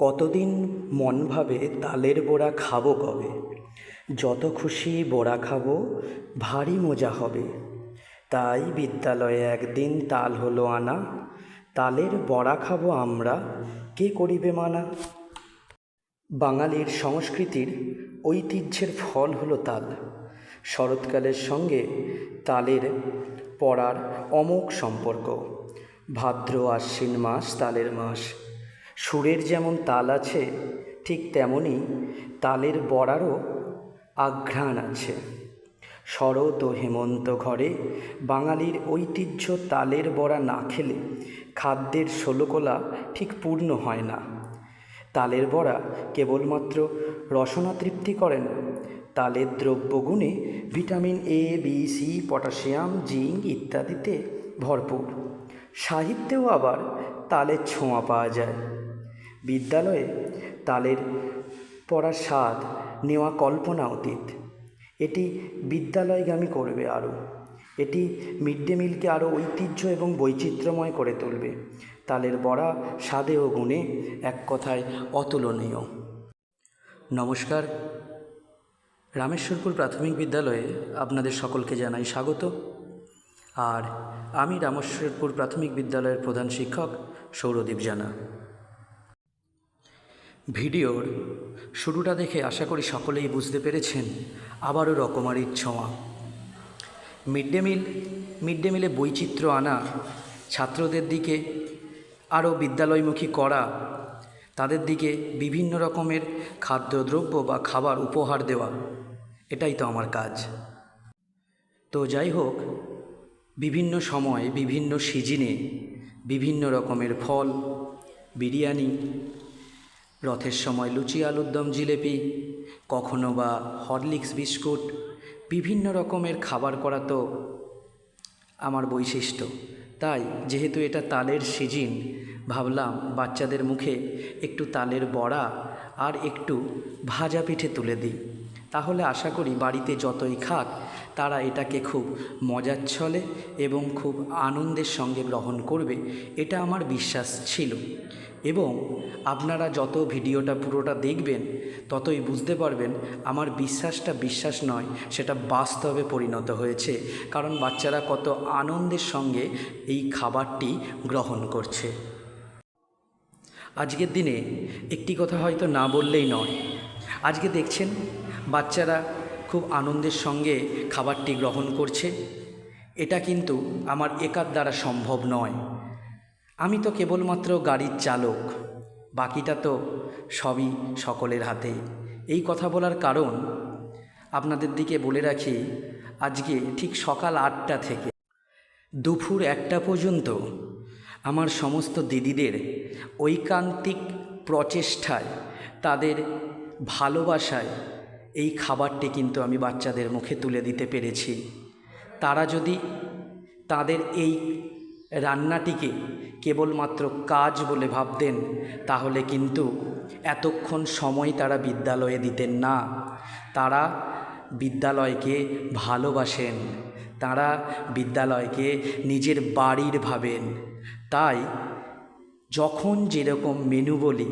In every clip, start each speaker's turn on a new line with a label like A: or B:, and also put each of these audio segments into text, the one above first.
A: কতদিন মন ভাবে তালের বড়া খাব কবে? যত খুশি বড়া খাব, ভারী মজা হবে। তাই বিদ্যালয়ে একদিন তাল হলো আনা। তালের বড়া খাব আমরা, কে করিবে মানা? বাঙালির সংস্কৃতির ঐতিহ্যের ফল হলো তাল। শরৎকালের সঙ্গে তালের পড়ার অমোঘ সম্পর্ক। ভাদ্র আশ্বিন মাস তালের মাস। সুরের যেমন তাল আছে, ঠিক তেমনই তালের বড়ারও আঘ্রাণ আছে। শরৎ ও হেমন্ত ঘরে বাঙালির ঐতিহ্য তালের বড়া না খেলে খাদ্যের ষোলকলা ঠিক পূর্ণ হয় না। তালের বড়া কেবলমাত্র রসনা তৃপ্তি করে না। তালের দ্রব্যগুণে vitamin A B C potassium, zinc ইত্যাদিতে ভরপুর। সাহিত্যেও আবার তালের ছোঁয়া পাওয়া যায়। বিদ্যালয়ে তালের পড়ার স্বাদ নেওয়া কল্পনা অতীত। এটি বিদ্যালয়গামী করবে আরও। এটি মিড ডে মিলকে আরও ঐতিহ্য এবং বৈচিত্র্যময় করে তুলবে। তালের বড়া স্বাদে ও গুণে এক কথায় অতুলনীয়। নমস্কার। রামেশ্বরপুর প্রাথমিক বিদ্যালয়ে আপনাদের সকলকে জানাই স্বাগত। আর আমি রামেশ্বরপুর প্রাথমিক বিদ্যালয়ের প্রধান শিক্ষক সৌরদীপ জানা। ভিডিওর শুরুটা দেখে আশা করি সকলেই বুঝতে পেরেছেন, আবারও রকমারির ছোঁয়া। Mid day meal, mid day মিলে বৈচিত্র্য আনা ছাত্রদের দিকে, আরও বিদ্যালয়মুখী করা, তাদের দিকে বিভিন্ন রকমের খাদ্যদ্রব্য বা খাবার উপহার দেওয়া, এটাই তো আমার কাজ। তো যাই হোক, বিভিন্ন সময়, বিভিন্ন সিজনে, বিভিন্ন রকমের ফল, বিরিয়ানি রথের সময় লুচি আলুর দম জিলেপি, কখনো বা হরলিক্স বিস্কুট, বিভিন্ন রকমের খাবার করা তো আমার বৈশিষ্ট্য। তাই যেহেতু এটা তালের সিজিন, ভাবলাম বাচ্চাদের মুখে একটু তালের বড়া আর একটু ভাজা পিঠে তুলে দিই। তাহলে আশা করি বাড়িতে যতই খাক, তারা এটাকে খুব মজার ছলে এবং খুব আনন্দের সঙ্গে গ্রহণ করবে, এটা আমার বিশ্বাস ছিল। এবং আপনারা যত ভিডিওটা পুরোটা দেখবেন, ততই বুঝতে পারবেন আমার বিশ্বাসটা বিশ্বাস নয়, সেটা বাস্তবে পরিণত হয়েছে। কারণ বাচ্চারা কত আনন্দের সঙ্গে এই খাবারটি গ্রহণ করছে। আজকের দিনে একটি কথা হয়তো না বললেই নয় আজকে দেখছেন বাচ্চারা খুব আনন্দের সঙ্গে খাবারটি গ্রহণ করছে। এটা কিন্তু আমার একার দ্বারা সম্ভব নয়। আমি তো কেবলমাত্র গাড়ির চালক, বাকিটা তো সবই সকলের হাতে এই কথা বলার কারণ আপনাদের দিকে বলে রাখি, আজকে ঠিক সকাল আটটা থেকে দুপুর একটা পর্যন্ত আমার সমস্ত দিদিদের ঐকান্তিক প্রচেষ্টায় তাদের ভালোবাসায় এই খাবারটি কিন্তু আমি বাচ্চাদের মুখে তুলে দিতে পেরেছি। তারা যদি তাদের এই রান্নাটিকে কেবলমাত্র কাজ বলে ভাবতেন, তাহলে কিন্তু এতক্ষণ সময় তারা বিদ্যালয়ে দিতেন না। তারা বিদ্যালয়কে ভালোবাসেন, তারা বিদ্যালয়কে নিজের বাড়ির ভাবেন। তাই যখন যেরকম মেনু বলি,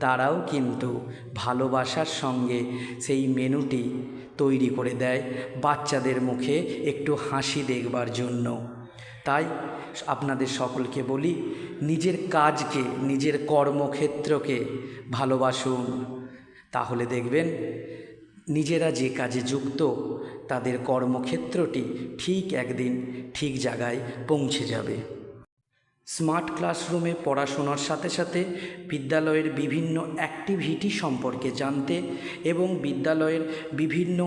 A: তারাও কিন্তু ভালোবাসার সঙ্গে সেই মেনুটি তৈরি করে দেয় বাচ্চাদের মুখে একটু হাসি দেখবার জন্য। তাই আপনাদের সকলকে বলি, নিজের কাজকে, নিজের কর্মক্ষেত্রকে ভালোবাসুন। তাহলে দেখবেন, নিজেরা যে কাজে যুক্ত, তাদের কর্মক্ষেত্রটি ঠিক একদিন ঠিক জায়গায় পৌঁছে যাবে। স্মার্ট ক্লাসরুমে পড়াশোনার সাথে সাথে বিদ্যালয়ের বিভিন্ন অ্যাক্টিভিটি সম্পর্কে জানতে এবং বিদ্যালয়ের বিভিন্ন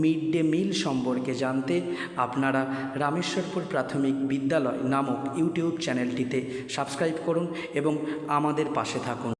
A: মিড ডে মিল সম্পর্কে জানতে আপনারা রামেশ্বরপুর প্রাথমিক বিদ্যালয় নামক ইউটিউব চ্যানেলটিতে সাবস্ক্রাইব করুন এবং আমাদের পাশে থাকুন।